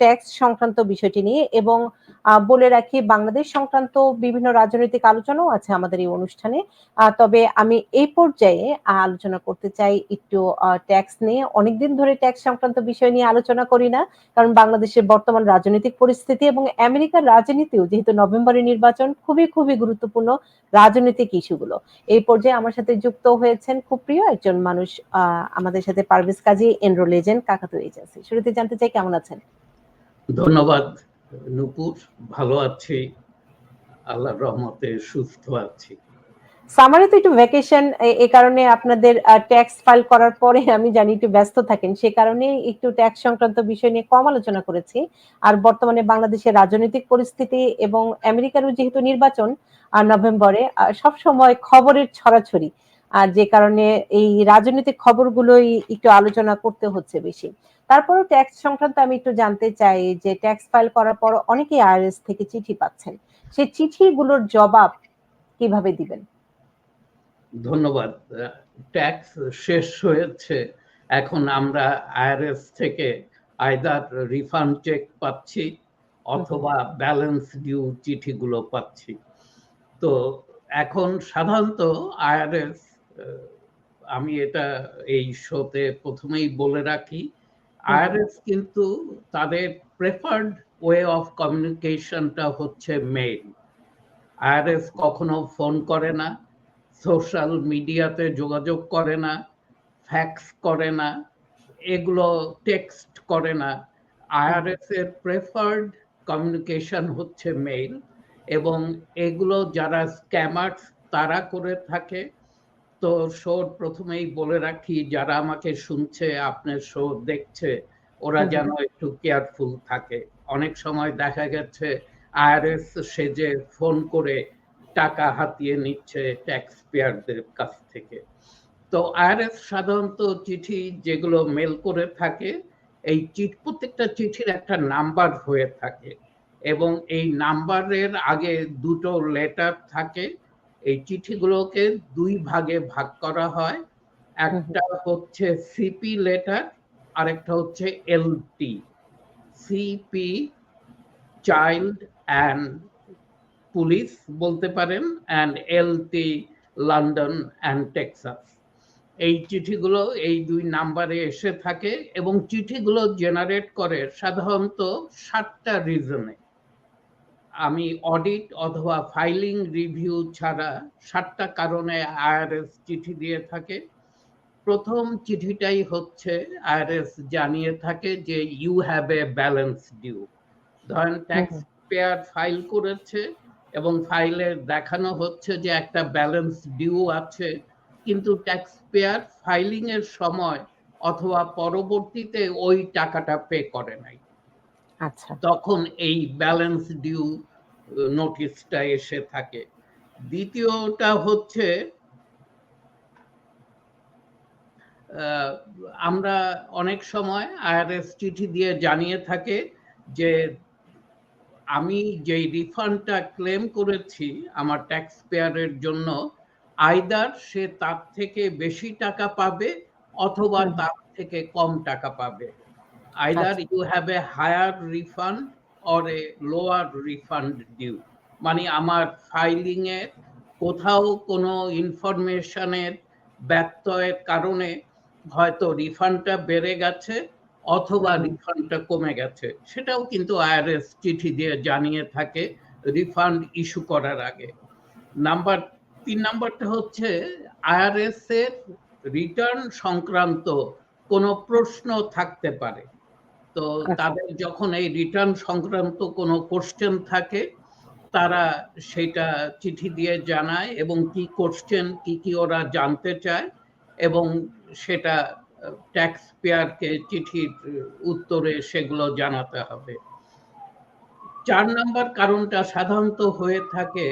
Tax সংক্রান্ত বিষয়টি নিয়ে এবং বলে রাখি বাংলাদেশ সংক্রান্ত বিভিন্ন রাজনৈতিক আলোচনাও আছে আমাদের এই অনুষ্ঠানে। তবে আমি এই পর্যায়ে আলোচনা করতে চাই একটু ট্যাক্স নিয়ে। অনেকদিন ধরে ট্যাক্স সংক্রান্ত বিষয় নিয়ে আলোচনা করি না, কারণ বাংলাদেশের বর্তমান রাজনৈতিক পরিস্থিতি এবং আমেরিকার রাজনীতিও যেহেতু নভেম্বরের নির্বাচন খুবই খুবই গুরুত্বপূর্ণ রাজনৈতিক ইস্যুগুলো। এই পর্যায়ে আমার সাথে যুক্ত হয়েছেন খুব প্রিয় একজন মানুষ আমাদের সাথে Parvez Kazi, enrol agent কাকাতু agency শুরুতে জানতে চাই কেমন আছেন? ধন্যবাদ, নুপুর। ভালো আছি, আল্লাহর রহমতে সুস্থ আছি। সামারে তো একটু ভ্যাকেশন এই কারণে আপনাদের ট্যাক্স ফাইল করার পরে আমি জানি একটু ব্যস্ত থাকেন। সে কারণে একটু ট্যাক্স সংক্রান্ত বিষয় নিয়ে কম আলোচনা করেছি। আর বর্তমানে বাংলাদেশের রাজনৈতিক পরিস্থিতি এবং আমেরিকারও যেহেতু নির্বাচন নভেম্বরে সব সময় খবরের ছড়াছড়ি। আর যে কারণে এই রাজনৈতিক খবরগুলোই একটু আলোচনা করতে হচ্ছে বেশি। তারপরেও ট্যাক্স সংক্রান্ত আমি একটু জানতে চাই যে ট্যাক্স ফাইল করার পর অনেকেই আইআরএস থেকে চিঠি পাচ্ছেন। সেই চিঠিগুলোর জবাব কীভাবে দিবেন? ধন্যবাদ। ট্যাক্স শেষ হয়েছে, এখন আমরা আইআরএস থেকে আইদার রিফান্ড চেক পাচ্ছি অথবা ব্যালেন্স ডিউ চিঠিগুলো পাচ্ছি। তো এখন সাধারণত আইআরএস আমি এটা এই শোতে প্রথমেই বলে রাখি। আইআরএস কিন্তু তাদের প্রেফার্ড ওয়ে অফ কমিউনিকেশনটা হচ্ছে মেইল আইআরএস কখনো ফোন করে না সোশ্যাল মিডিয়াতে যোগাযোগ করে না ফ্যাক্স করে না, এগুলো টেক্সট করে না। আইআরএস এর প্রেফার্ড কমিউনিকেশন হচ্ছে মেইল এবং এগুলো যারা স্ক্যামার্স তারা করে থাকে। তো শোর প্রথমেই বলে রাখি যারা আমাকে শুনছে আপনার শো দেখছে ওরা যেন একটু কেয়ারফুল থাকে। অনেক সময় দেখা গেছে আইআরএস সেজে ফোন করে টাকা হাতিয়ে নিচ্ছে ট্যাক্স পেয়ারদের কাছ থেকে। তো আইআরএস সাধারণত চিঠি যেগুলো মেল করে থাকে এই চিঠি প্রত্যেকটা চিঠির একটা নাম্বার হয়ে থাকে। এবং এই নাম্বারের আগে দুটো লেটার থাকে এই চিঠিগুলোকে দুই ভাগে ভাগ করা হয়। একটা হচ্ছে সিপি লেটার আরেকটা হচ্ছে LT CP child and police বলতে পারেন and LT London and Texas এই চিঠিগুলো এই দুই নাম্বারে এসে থাকে এবং চিঠিগুলো জেনারেট করে সাধারণত সাতটা রিজনে আমি অডিট অথবা ফাইলিং রিভিউ ছাড়া সাতটা কারণে আইআরএস চিঠি দিয়ে থাকে। প্রথম চিঠিটাই হচ্ছে আইআরএস জানিয়ে থাকে যে you have a balance due ধরেন ট্যাক্স পেয়ার ফাইল করেছে এবং ফাইলে দেখানো হচ্ছে যে একটা ব্যালেন্স ডিউ আছে কিন্তু ট্যাক্স পেয়ার ফাইলিং এর সময় অথবা পরবর্তীতে ওই টাকাটা পে করে নাই। আচ্ছা। তখন এই ব্যালেন্স ডিউ নোটিশটা এসে থাকে। দ্বিতীয়টা হচ্ছে আমরা অনেক সময় আইআরএস চিঠি দিয়ে জানিয়ে থাকে যে আমি যেই রিফান্ডটা ক্লেম করেছি আমার ট্যাক্স পেয়ারের জন্য আইদার সে তার থেকে বেশি টাকা পাবে অথবা তার থেকে কম টাকা পাবে। Either you have a higher refund or a lower refund due মানে আমার ফাইলিং এ কোথাও কোনো ইনফরমেশনের ব্যত্যয়ের কারণে হয়তো রিফান্ডটা বেড়ে গেছে অথবা রিফান্ডটা কমে গেছে। সেটাও কিন্তু আইআরএস চিঠি দিয়ে জানিয়ে থাকে রিফান্ড ইস্যু করার আগে। নাম্বার তিন নাম্বারটা হচ্ছে আইআরএস এর রিটার্ন সংক্রান্ত কোনো প্রশ্ন থাকতে পারে। তো তাদের যখন এই রিটার্ন সংক্রান্ত কোনো কোশ্চেন থাকে তারা সেটা চিঠি দিয়ে জানায় এবং কি কোশ্চেন কি কি ওরা জানতে চায় এবং সেটা ট্যাক্স পেয়ারকে চিঠির উত্তরে সেগুলো জানাতে হবে। চার নম্বর কারণটা সাধারণত হয়ে থাকে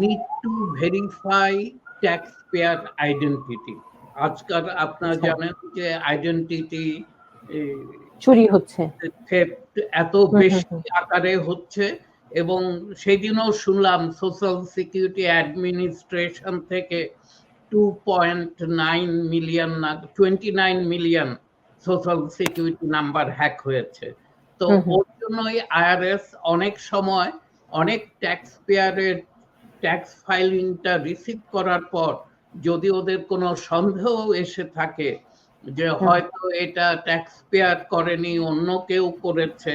need to verify taxpayer identity আজকাল আপনারা জানেন যে আইডেন্টিটি চুরি হচ্ছে। এত বেশি আকারে হচ্ছে এবং সেদিনও শুনলাম সোশ্যাল সিকিউরিটি অ্যাডমিনিস্ট্রেশন থেকে টু পয়েন্ট নাইন মিলিয়ন না twenty nine million social security number hack হয়েছে। তো। ওর জন্যই আইআরএস অনেক সময় অনেক ট্যাক্স পেয়ারের ট্যাক্স ফাইলিংটা রিসিভ করার পর যদি ওদের কোনো সন্দেহ এসে থাকে যে হয়তো এটা ট্যাক্স পেয়ার করেনি অন্য কেউ করেছে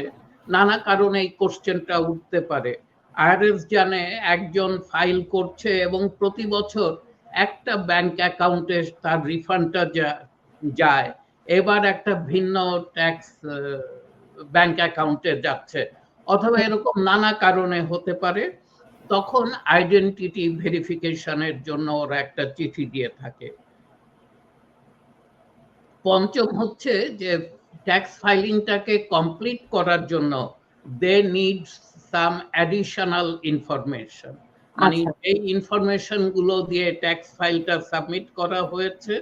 নানা কারণে এই কোশ্চেনটা উঠতে পারে। আইআরএস জানে একজন ফাইল করছে এবং প্রতি বছর একটা ব্যাংক অ্যাকাউন্টে তার রিফান্ডটা যায়। এবার একটা ভিন্ন ট্যাক্স ব্যাংক অ্যাকাউন্টে যাচ্ছে। অথবা এরকম নানা কারণে হতে পারে। তখন আইডেন্টিটি ভেরিফিকেশনের জন্য ওরা একটা চিঠি দিয়ে থাকে। পঞ্চম হচ্ছে যে ট্যাক্স ফাইলিংটাকে কমপ্লিট করার জন্য they need some additional information মানে আচ্ছা। এই ইনফরমেশনগুলো দিয়ে ট্যাক্স ফাইলটা সাবমিট করা হয়েছে।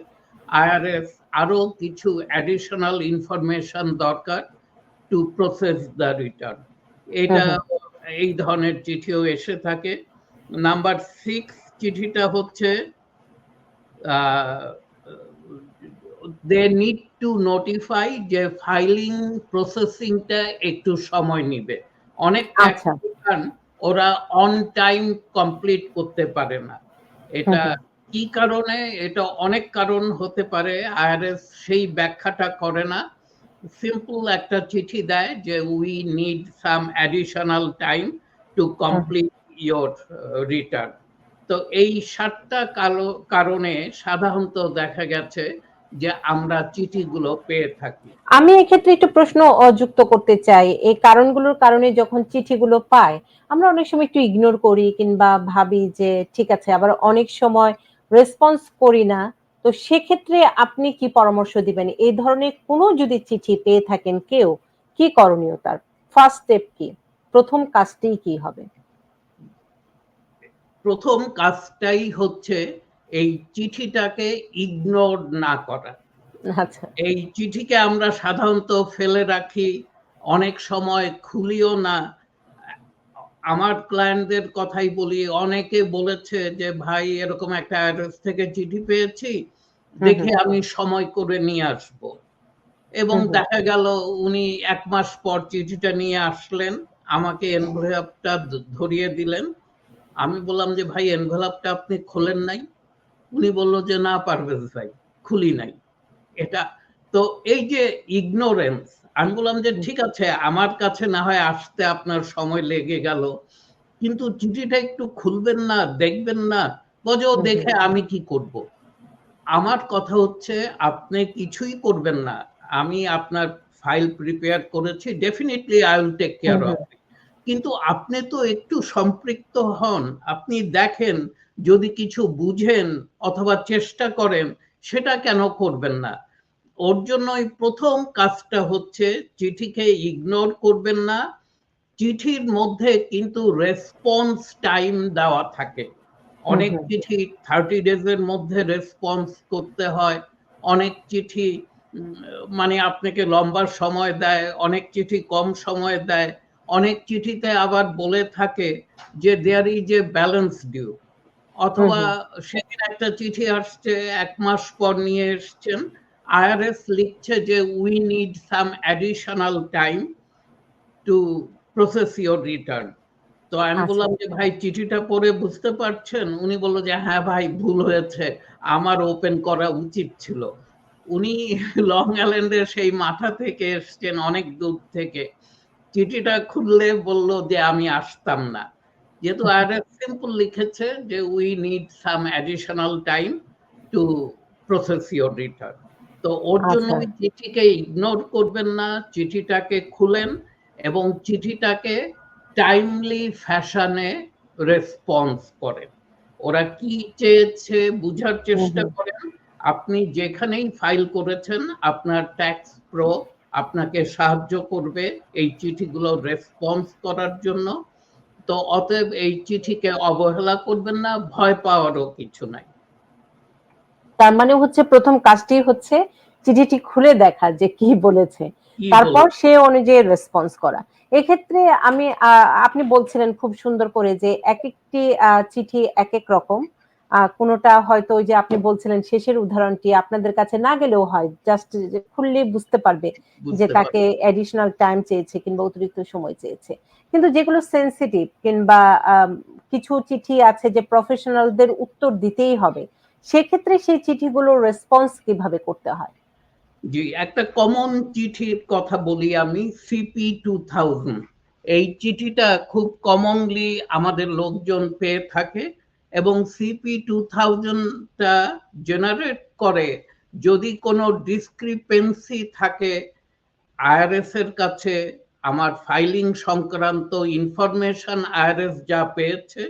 আইআরএস আরও কিছু অ্যাডিশনাল ইনফরমেশন দরকার টু প্রসেস দ্য রিটার্ন এটা এই ধরনের চিঠিও এসে থাকে। নাম্বার সিক্স চিঠিটা হচ্ছে দে নিড টু নোটিফাই যে ফাইলিং প্রসেসিংটা একটু সময় নিবে। অনেক tax আচ্ছা। ওরা অন টাইম কমপ্লিট করতে পারে না। এটা কি কারণে? এটা অনেক কারণ হতে পারে। আইআরএস সেই ব্যাখ্যাটা করে না। সিম্পল একটা চিঠি দেয় যে we need some additional time to complete your return তো এই সাতটা কালো কারণে সাধারণত দেখা গেছে যে আমরা চিঠিগুলো পেয়ে থাকি। আমি এক্ষেত্রে একটু প্রশ্ন আহ, যুক্ত করতে চাই। এই কারণগুলোর কারণে যখন চিঠিগুলো পাই আমরা অনেক সময় একটু ইগনোর করি কিংবা ভাবি যে ঠিক আছে আবার অনেক সময় রেসপন্স করি না। তো সেক্ষেত্রে আপনি কি পরামর্শ দিবেন? এই ধরনের কোনো যদি চিঠি পেয়ে থাকেন কেউ কি করণীয় তার? ফার্স্ট স্টেপ কি? প্রথম কাজটি কি হবে? প্রথম কাজটাই হচ্ছে এই চিঠিটাকে ইগনোর না করা। আচ্ছা। এই চিঠিকে আমরা সাধারণত ফেলে রাখি অনেক সময় খুলিও না। আমার ক্লায়েন্টদের কথাই বলি অনেকে বলেছে যে ভাই এরকম একটা অ্যাড্রেস থেকে চিঠি পেয়েছি দেখে আমি সময় করে নিয়ে আসব। এবং। দেখা গেল উনি এক মাস পর চিঠিটা নিয়ে আসলেন আমাকে এনভেলপটা ধরিয়ে দিলেন। আমি বললাম যে ভাই এনভেলপটা আপনি খোলেন নাই। উনি বলল যে না পারভেজ ভাই খুলি নাই। এটা তো এই যে ইগনোরেন্স আমি বললাম যে ঠিক আছে আমার কাছে না হয় আসতে আপনার সময় লেগে গেল কিন্তু চিঠিটা একটু খুলবেন না দেখবেন না বজো হুম হুম। দেখে আমি কি করব? আমার কথা হচ্ছে আপনি কিছুই করবেন না আমি আপনার ফাইল প্রিপেয়ার করেছি definitely I will take care of কিন্তু আপনি তো একটু সম্পৃক্ত হন আপনি দেখেন যদি কিছু বুঝেন অথবা চেষ্টা করেন সেটা কেন করবেন না? ওর জন্যই প্রথম কাজটা হচ্ছে চিঠিকে ইগনোর করবেন না। চিঠির মধ্যে কিন্তু রেসপন্স টাইম দেওয়া থাকে। অনেক। চিঠি থার্টি ডেজের মধ্যে রেসপন্স করতে হয়। অনেক চিঠি মানে আপনাকে লম্বা সময় দেয় অনেক চিঠি কম সময় দেয়। অনেক চিঠিতে আবার বলে থাকে যে there is a balance due অথবা সেদিন একটা চিঠি আসছে এক মাস পর নিয়ে এসছেন। আইআরএস লিখছে যে we need some additional time to process your return তো আমি। বললাম যে ভাই চিঠিটা পড়ে বুঝতে পারছেন? উনি বলল যে হ্যাঁ ভাই ভুল হয়েছে। আমার ওপেন করা উচিত ছিল। উনি লং আইল্যান্ডের সেই মাথা থেকে এসছেন অনেক দূর থেকে। চিঠিটা খুললে বলল যে আমি আসতাম না। যেহেতু আইআরএস সিম্পল লিখেছে যে we need some additional time to process your return তো ওর জন্য। ওই চিঠিকে ইগনোর করবেন না চিঠিটাকে খুলেন এবং চিঠিটাকে টাইমলি ফ্যাশনে রেসপন্স করেন ওরা কি চেয়েছে বুঝার চেষ্টা। করেন আপনি যেখানেই ফাইল করেছেন আপনার ট্যাক্স প্রো আপনাকে সাহায্য করবে এই চিঠিগুলো রেসপন্স করার জন্য তো অতএব এই চিঠিকে অবহেলা করবেন না ভয় পাওয়ারও কিছু নাই। তার মানে হচ্ছে প্রথম কাজটি হচ্ছে চিঠিটি খুলে দেখা যে কি বলেছে। তারপর সে অনুযায়ী রেসপন্স করা। এক্ষেত্রে আমি আপনি বলছিলেন খুব সুন্দর করে যে এক একটি আহ, চিঠি এক এক রকম কোনোটা হয়তো ওই যে আপনি বলছিলেন শেষের উদাহরণটি আপনাদের কাছে না গেলেও হয় জাস্ট খুললে বুঝতে পারবে যে তাকে অ্যাডিশনাল টাইম চেয়েছে কিংবা অতিরিক্ত সময় চেয়েছে। কিন্তু যেগুলো সেনসিটিভ কিংবা কিছু চিঠি আছে যে প্রফেশনালদের উত্তর দিতেই হবে, সেক্ষেত্রে সেই চিঠিগুলোর রেসপন্স কীভাবে করতে হয়? জি, একটা কমন চিঠির কথা বলি আমি সিপি টু থাউজেন্ড এই চিঠিটা খুব কমনলি আমাদের লোকজন পেয়ে থাকে এবং সিপি টু থাউজেন্ডটা জেনারেট করে। যদি কোনো ডিসক্রিপেন্সি থাকে আইআরএস এর কাছে আমার ফাইলিং সংক্রান্ত ইনফরমেশন আইআরএস যা পেয়েছে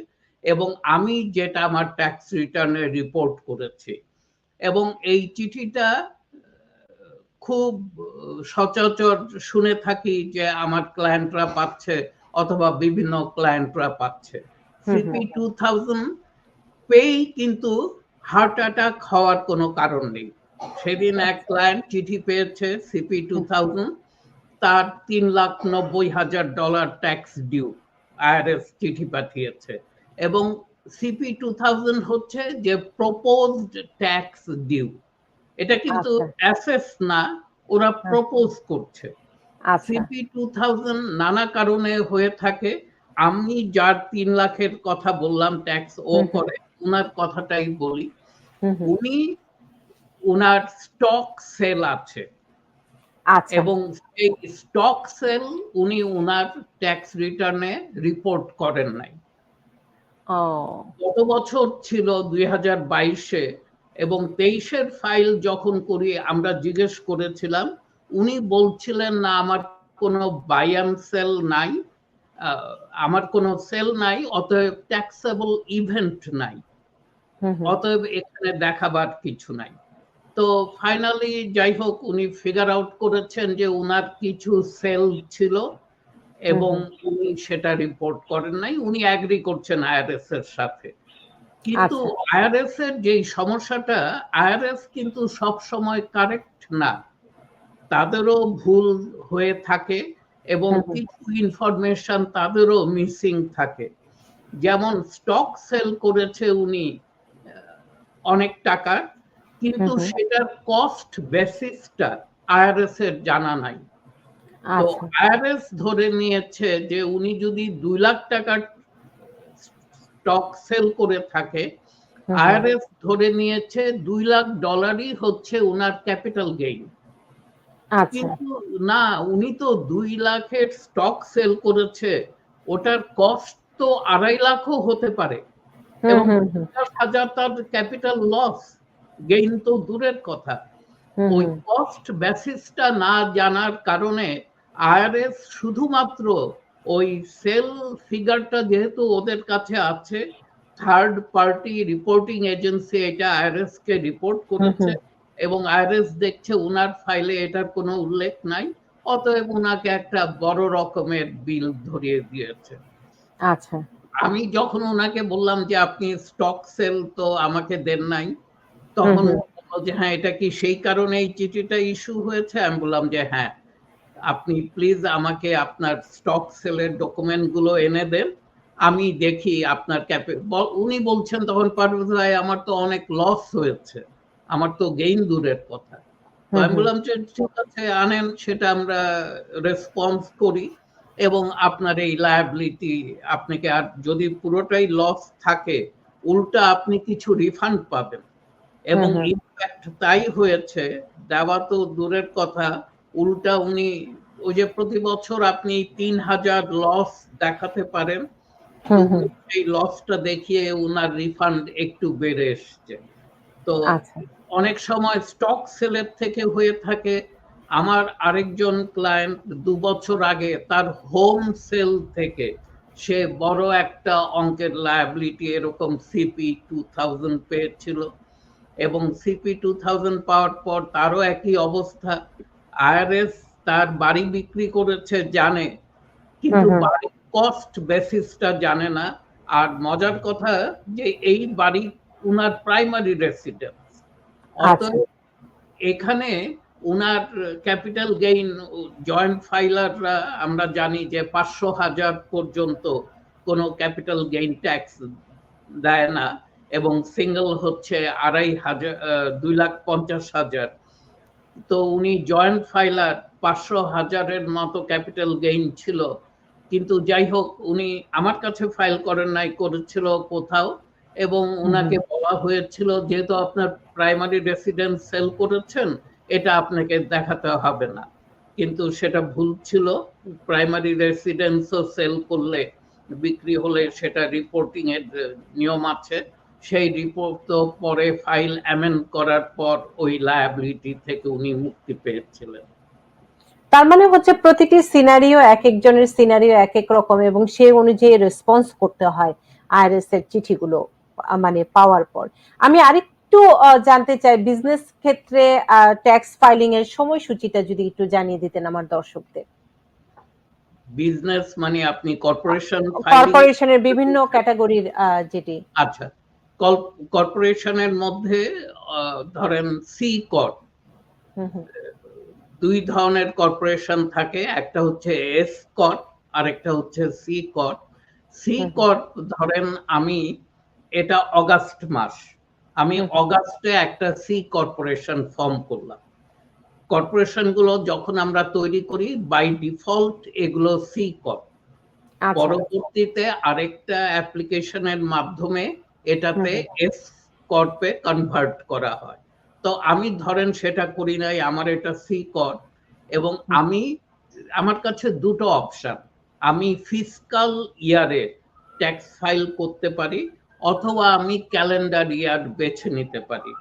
এবং আমি যেটা আমার ট্যাক্স রিটার্নে রিপোর্ট করেছি। এবং এই চিঠিটা খুব সচরাচর শুনে থাকি যে আমার ক্লায়েন্টরা পাচ্ছে অথবা বিভিন্ন ক্লায়েন্টরা পাচ্ছে। সিপি টু থাউজেন্ড পেই কিন্তু হার্ট অ্যাটাক হওয়ার কোনো কারণ নেই। সেদিন এক ক্লায়েন্ট চিঠি পেয়েছে সিপি টু থাউজেন্ড তার তিন লাখ নব্বই হাজার ডলার ট্যাক্স ডিউ আইআরএস চিঠি পাঠিয়েছে। এবং সিপি টু থাউজেন্ড হচ্ছে যে প্রপোজড ট্যাক্স ডিউ এটা কিন্তু আচ্ছা। অ্যাসেস না ওরা প্রপোজ করছে। আচ্ছা। সিপি টু থাউজেন্ড নানা কারণে হয়ে থাকে। আমি যার তিন লাখের কথা বললাম ট্যাক্স ও। করে ওনার কথাটাই বলি। উনি ওনার স্টক সেল আছে। আচ্ছা এবং এই স্টক সেল উনি ওনার ট্যাক্স রিটার্নে রিপোর্ট করেন নাই। গত বছর ছিল দুই হাজার বাইশে এবং তেইশের ফাইল যখন করি আমরা জিজ্ঞেস করেছিলাম উনি বলছিলেন না আমার কোনো বাই অ্যান্ড সেল নাই আমার কোনো সেল নাই অতএব ট্যাক্সেবল ইভেন্ট নাই। অতএব এখানে দেখাবার কিছু নাই। তো ফাইনালি যাই হোক উনি ফিগার আউট করেছেন যে উনার কিছু সেল ছিল এবং উনি সেটা রিপোর্ট করেন নাই উনি অ্যাগ্রি করছেন আইআরএস এর সাথে কিন্তু আচ্ছা। আইআরএস এর যে সমস্যাটা আইআরএস কিন্তু সব সময় কারেক্ট না তাদেরও ভুল হয়ে থাকে এবং। কিছু ইনফরমেশন তাদেরও মিসিং থাকে যেমন স্টক সেল করেছে উনি অনেক টাকার কিন্তু। সেটার কস্ট বেসিসটা আইআরএস এর জানা নাই। তো আচ্ছা। আইআরএস ধরে নিয়েছে যে উনি যদি দুই লাখ টাকার স্টক সেল করে থাকে। আইআরএস ধরে নিয়েছে দুই লাখ ডলারই হচ্ছে ওনার ক্যাপিটাল গেইন আচ্ছা। কিন্তু না উনি তো দুই লাখের স্টক সেল করেছে ওটার কস্ট তো আড়াই লাখও হতে পারে। এবং হাজার তার ক্যাপিটাল লস গেইন তো দূরের কথা। ওই। কস্ট বেসিসটা না জানার কারণে আইআরএস শুধুমাত্র ওই সেল ফিগারটা যেহেতু ওদের কাছে আছে থার্ড পার্টি রিপোর্টিং এজেন্সি এটা আইআরএস কে রিপোর্ট করেছে এবং আইআরএস দেখছে উনার ফাইলে এটার কোনো উল্লেখ নাই অতএব উনাকে একটা বড় রকমের বিল ধরিয়ে দিয়েছে। আচ্ছা। আমি যখন ওনাকে বললাম যে আপনি স্টক সেল তো আমাকে দেন নাই তখন যে হ্যাঁ এটা কি সেই কারণে এই চিঠিটা ইস্যু হয়েছে? আমি বললাম যে হ্যাঁ আপনি প্লিজ আমাকে আপনার স্টক সেলের ডকুমেন্টগুলো এনে দেন। আমি দেখি আপনার ক্যাপে উনি বলছেন তখন পারভেজ ভাই আমার তো অনেক লস হয়েছে। আমার তো গেইন দূরের কথা। আমি। বললাম যে ঠিক আছে আনেন সেটা আমরা রেসপন্স করি এবং আপনার এই লায়াবিলিটি আপনাকে আর যদি পুরোটাই লস থাকে উল্টা আপনি কিছু রিফান্ড পাবেন। এবং হুম। ইনফ্যাক্ট তাই হয়েছে দেওয়া তো দূরের কথা উল্টা উনি ওই যে প্রতি বছর আপনি তিন হাজার লস দেখাতে পারেন হুম হুম। এই লসটা দেখিয়ে উনার রিফান্ড একটু বেড়ে এসছে তো আচ্ছা অনেক সময় স্টক সেলের থেকে হয়ে থাকে আমার আরেকজন ক্লায়েন্ট দু বছর আগে তার হোম সেল থেকে সে বড় একটা অঙ্কের লায়াবিলিটি এরকম সিপি টু থাউজেন্ড পেয়েছিল এবং সিপি টু থাউজেন্ড পাওয়ার পর তারও একই অবস্থা। আইআরএস তার বাড়ি বিক্রি করেছে জানে। কিন্তু। বাড়ির কস্ট বেসিসটা জানে না। আর মজার কথা যে এই বাড়ি উনার প্রাইমারি রেসিডেন্স আচ্ছা। অতএব এখানে উনার ক্যাপিটাল গেইন জয়েন্ট ফাইলাররা আমরা জানি যে পাঁচশো হাজার পর্যন্ত কোনো ক্যাপিটাল গেইন ট্যাক্স দেয় না। এবং সিঙ্গেল হচ্ছে আড়াই হাজার দুই লাখ পঞ্চাশ হাজার। তো উনি জয়েন্ট ফাইলার পাঁচশো হাজারের মতো ক্যাপিটাল গেইন ছিল। কিন্তু যাই হোক উনি আমার কাছে ফাইল করেন নাই করেছিল কোথাও। এবং ওনাকে বলা হয়েছিল যেহেতু আপনার প্রাইমারি রেসিডেন্স সেল করেছেন এটা আপনাকে দেখাতে হবে না। কিন্তু সেটা ভুল ছিল। প্রাইমারি রেসিডেন্সও সেল করলে বিক্রি হলে সেটা রিপোর্টিং এর নিয়ম আছে। সেই রিপোর্ট তো পরে ফাইল অ্যামেন্ড করার পর ওই লায়াবিলিটি থেকে উনি মুক্তি পেয়েছিলেন। তার মানে হচ্ছে প্রতিটি সিনারিও এক একজনের সিনারিও এক এক রকম এবং সেই অনুযায়ী রেসপন্স করতে হয় আইআরএস এর চিঠিগুলো মানে পাওয়ার পর। আমি আরেকটু জানতে চাই বিজনেস ক্ষেত্রে ট্যাক্স ফাইলিং এর সময়সূচিটা যদি একটু জানিয়ে দিতেন আমার দর্শকদের। বিজনেস মানে আপনি কর্পোরেশন কর্পোরেশনের বিভিন্ন ক্যাটাগরির যেটি। আচ্ছা। কর্পোরেশনের মধ্যে ধরেন সি কর্প দুই ধরনের কর্পোরেশন থাকে একটা হচ্ছে এস কর্প আর একটা হচ্ছে সি কর্প সি। কর্প ধরেন আমি এটা অগাস্ট মাস। আমি অগাস্টে একটা সি কর্পোরেশন ফর্ম করলাম। কর্পোরেশনগুলো যখন আমরা তৈরি করি বাই ডিফল্ট এগুলো সি কর্প আচ্ছা। পরবর্তীতে আরেকটা অ্যাপ্লিকেশনের মাধ্যমে এটাতে এস কর্পে কনভার্ট করা হয়। তো আমি ধরেন সেটা করি নাই আমার এটা সি কর্প এবং আমি আমার কাছে দুটো অপশন আমি ফিসকাল ইয়ারে ট্যাক্স ফাইল করতে পারি অথবা আমি ক্যালেন্ডার ইয়ার বেছে নিতে পারি।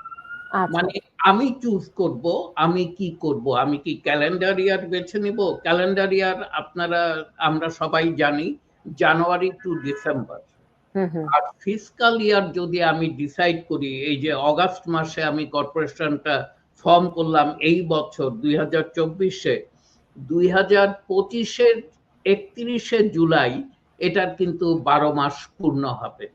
আচ্ছা। মানে আমি চুজ করব আমি কি করব? আমি কি ক্যালেন্ডার ইয়ার বেছে নিব? ক্যালেন্ডার ইয়ার আপনারা আমরা সবাই জানি জানুয়ারি টু ডিসেম্বর আর ফিসকাল ইয়ার যদি আমি ডিসাইড করি এই যে অগাস্ট মাসে আমি কর্পোরেশনটা ফর্ম করলাম এই বছর দুই হাজার চব্বিশে দুই হাজার পঁচিশের একত্রিশে জুলাই এটার কিন্তু বারো মাস পূর্ণ হবে।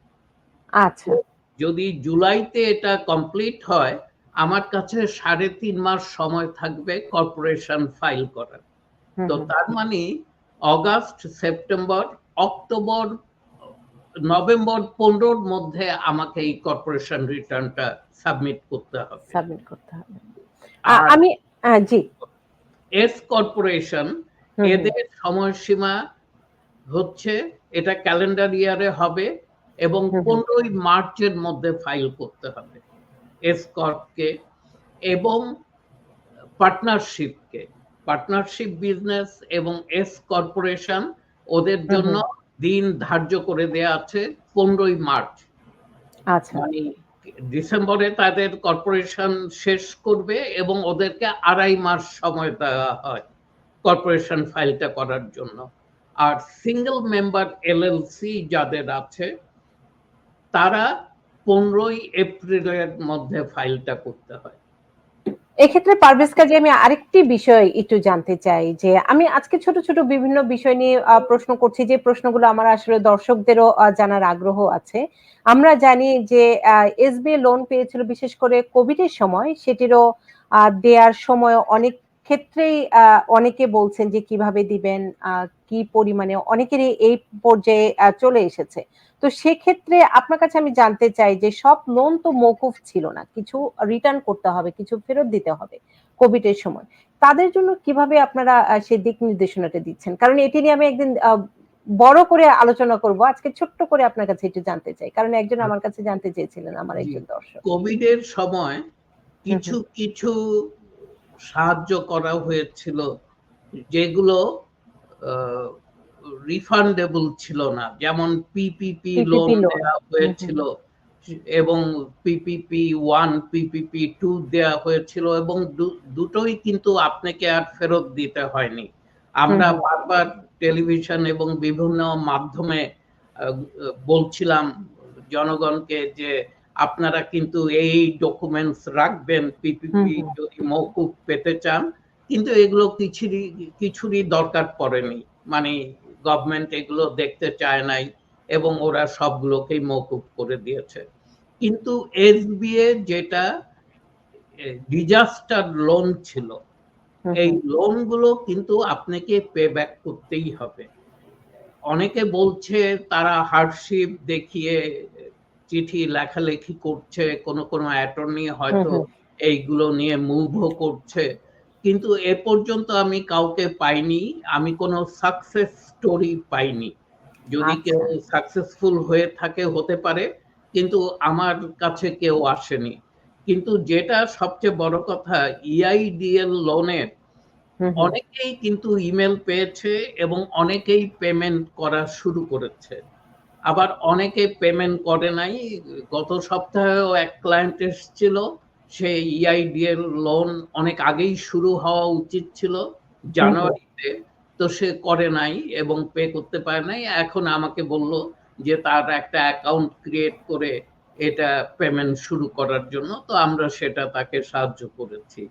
আচ্ছা। যদি জুলাইতে এটা কমপ্লিট হয় আমার কাছে সাড়ে তিন মাস সময় থাকবে কর্পোরেশন ফাইল করার। তো তার মানে অগাস্ট সেপ্টেম্বর অক্টোবর নভেম্বর পনেরোর মধ্যে আমাকে এই কর্পোরেশন রিটার্নটা সাবমিট করতে হবে। সাবমিট করতে হবে। আমি জি। S corporation. এদের সময়সীমা হচ্ছে এটা ক্যালেন্ডার ইয়ারে হবে এবং। পনেরোই মার্চের মধ্যে ফাইল করতে হবে এস কর্পকে এবং পার্টনারশিপকে পার্টনারশিপ বিজনেস এবং এস কর্পোরেশন ওদের জন্য দিন ধার্য করে দেয়া আছে পনেরোই মার্চ। আচ্ছা। মানে ডিসেম্বরে তাদের কর্পোরেশন শেষ করবে এবং ওদেরকে আড়াই মাস সময় দেওয়া হয় কর্পোরেশন ফাইলটা করার জন্য। আর সিঙ্গেল মেম্বার এলএলসি যাদের আছে তারা পনেরোই এপ্রিলের মধ্যে ফাইলটা করতে হয়। এক্ষেত্রে পারভেজ কাজী আমি আরেকটি বিষয় একটু জানতে চাই, যে আমি আজকে ছোট ছোট বিভিন্ন বিষয় নিয়ে প্রশ্ন করছি, যে প্রশ্নগুলো আমার আসলে দর্শকদেরও জানার আগ্রহ আছে। আমরা জানি যে এসবিআই লোন পেয়েছিল বিশেষ করে কোভিড এর সময়, সেটিরও দেয়ার সময় অনেক ক্ষেত্রেই অনেকে বলছেন যে কীভাবে দিবেন কি পরিমাণে, অনেকেরই এই পর্যায়ে চলে এসেছে। তো সেক্ষেত্রে আপনার কাছে আমি জানতে চাই যে সব লোন তো মৌকুফ ছিল না কিছু রিটার্ন করতে হবে কিছু ফেরত দিতে হবে কোভিড এর সময়। তাদের জন্য কীভাবে আপনারা সেই দিক নির্দেশনাটা দিচ্ছেন? কারণ এটি নিয়ে আমি একদিন বড় করে আলোচনা করব আজকে ছোট্ট করে আপনার কাছে একটু জানতে চাই। কারণ একজন আমার কাছে জানতে চেয়েছিলেন আমার একজন দর্শক। কোভিড এর সময় কিছু কিছু সাহায্য করা হয়েছিল যেগুলো রিফান্ডেবল ছিল না যেমন পিপিপি লোন দেওয়া হয়েছিল এবং পিপিপি ওয়ান পিপিপি টু দেওয়া হয়েছিল এবং দুটোই কিন্তু আপনাকে আর ফেরত দিতে হয়নি আমরা বারবার টেলিভিশন এবং বিভিন্ন মাধ্যমে বলছিলাম জনগণকে যে আপনারা কিন্তু এই ডকুমেন্টস রাখবেন পিপিপি। যদি মৌকুব পেতে চান কিন্তু এগুলো কিছুরই কিছুরই দরকার পড়েনি মানে গভর্নমেন্ট এগুলো দেখতে চায় নাই এবং ওরা সবগুলোকেই মৌকুব করে দিয়েছে। কিন্তু এসবিএ যেটা ডিজাস্টার লোন ছিল এই লোনগুলো কিন্তু আপনাকে পে ব্যাক করতেই হবে। অনেকে বলছে তারা হার্ডশিপ দেখিয়ে চিঠি লেখালেখি করছে কোনো কোনো অ্যাটর্নি হয়তো এইগুলো নিয়ে মুভও করছে। কিন্তু এ পর্যন্ত আমি কাউকে পাইনি আমি কোনো সাকসেস স্টোরি পাইনি যদি কেউ আচ্ছা। সাকসেসফুল হয়ে থাকে হতে পারে কিন্তু আমার কাছে কেউ আসেনি কিন্তু যেটা সবচেয়ে বড় কথা E ইআইডিএল লোনের হুম, হুম। অনেকেই কিন্তু ইমেল পেয়েছে এবং অনেকেই পেমেন্ট করা শুরু করেছে আবার অনেকে পেমেন্ট করে নাই গত সপ্তাহেও এক ক্লায়েন্ট এসেছিল সে E ইআইডিএল লোন অনেক আগেই শুরু হওয়া উচিত ছিল জানুয়ারিতে। তো সে করে নাই এবং পে করতে পারে নাই। এখন আমাকে বলল যে তার একটা অ্যাকাউন্ট ক্রিয়েট করে এটা পেমেন্ট শুরু করার জন্য তো আমরা সেটা তাকে সাহায্য করেছি।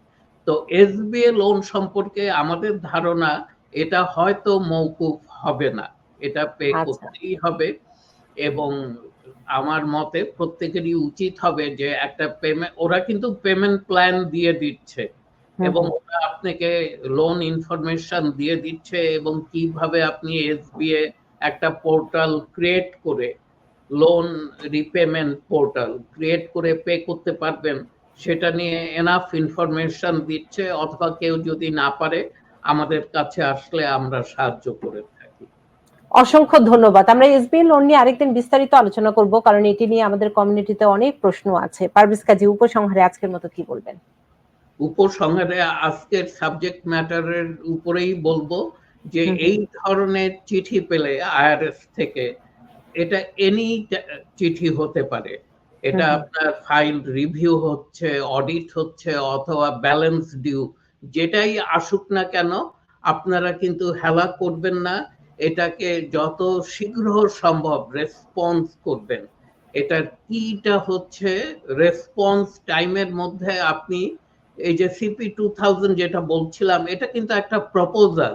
তো এসবিএ লোন সম্পর্কে আমাদের ধারণা এটা হয়তো মৌকুফ হবে না। এটা পে আচ্ছা। করতেই হবে। এবং আমার মতে প্রত্যেকেরই উচিত হবে যে একটা পেমেন্ট ওরা কিন্তু পেমেন্ট প্ল্যান দিয়ে দিচ্ছে এবং ওরা আপনাকে লোন ইনফরমেশন দিয়ে দিচ্ছে এবং কীভাবে আপনি এসবিএ একটা পোর্টাল ক্রিয়েট করে লোন রিপেমেন্ট পোর্টাল ক্রিয়েট করে পে করতে পারবেন সেটা নিয়ে এনাফ ইনফরমেশন দিচ্ছে অথবা কেউ যদি না পারে আমাদের কাছে আসলে আমরা সাহায্য করে অসংখ্য ধন্যবাদ। আমরা এসবিএ লোন নিয়ে আরেকদিন বিস্তারিত আলোচনা করব কারণ এটি নিয়ে আমাদের কমিউনিটিতে অনেক প্রশ্ন আছে। পারভেজ কাজী উপসংহারে আজকের মতো কি বলবেন? উপসংহারে আজকের সাবজেক্ট ম্যাটারের উপরেই বলব যে। এই ধরনের চিঠি পেলে আইআরএস থেকে এটা এনি চিঠি হতে পারে। এটা। আপনার ফাইল রিভিউ হচ্ছে অডিট হচ্ছে অথবা ব্যালেন্স ডিউ যেটাই আসুক না কেন আপনারা কিন্তু হেলা করবেন না। এটাকে যত শীঘ্র সম্ভব রেসপন্স করবেন। এটা কিটা হচ্ছে রেসপন্স টাইমের মধ্যে আপনি এই যে সিপি টু থাউজেন্ড যেটা বলছিলাম এটা কিন্তু একটা প্রপোজাল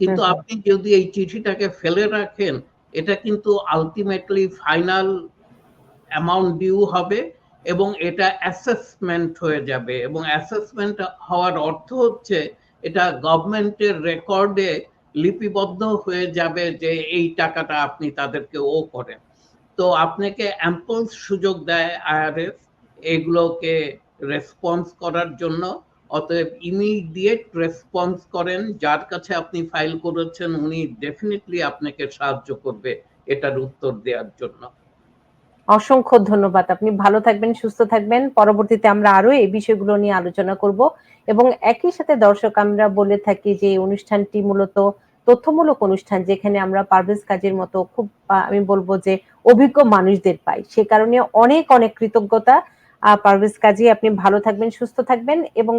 কিন্তু হুম হুম। আপনি যদি এই চিঠিটাকে ফেলে রাখেন এটা কিন্তু আলটিমেটলি ফাইনাল অ্যামাউন্ট ডিউ হবে এবং এটা অ্যাসেসমেন্ট হয়ে যাবে। এবং অ্যাসেসমেন্ট হওয়ার অর্থ হচ্ছে এটা গভর্নমেন্টের রেকর্ডে লিপিবদ্ধ হয়ে যাবে যে এই টাকাটা আপনি তাদেরকে ও করেন। তো আপনাকে অ্যাম্পল সুযোগ দেয় আইআরএস এগুলোকে রেসপন্স করার জন্য। অতএব ইমিডিয়েট রেসপন্স করেন। যার কাছে আপনি ফাইল করেছেন, উনি ডেফিনেটলি আপনাকে সাহায্য করবে এটার উত্তর দেওয়ার জন্য। অসংখ্য ধন্যবাদ। আপনি ভালো থাকবেন, সুস্থ থাকবেন। পরবর্তীতে আমরা আরও এই বিষয়গুলো নিয়ে আলোচনা করব। এবং একই সাথে দর্শক, আমরা বলে থাকি যে এই অনুষ্ঠানটি মূলত তথ্যমূলক অনুষ্ঠান যেখানে আমরা পারভেজ কাজের মতো খুব আমি বলব যে অভিজ্ঞ মানুষদের পাই। সে কারণে অনেক অনেক কৃতজ্ঞতা। পারভেজ কাজী আপনি ভালো থাকবেন, সুস্থ থাকবেন এবং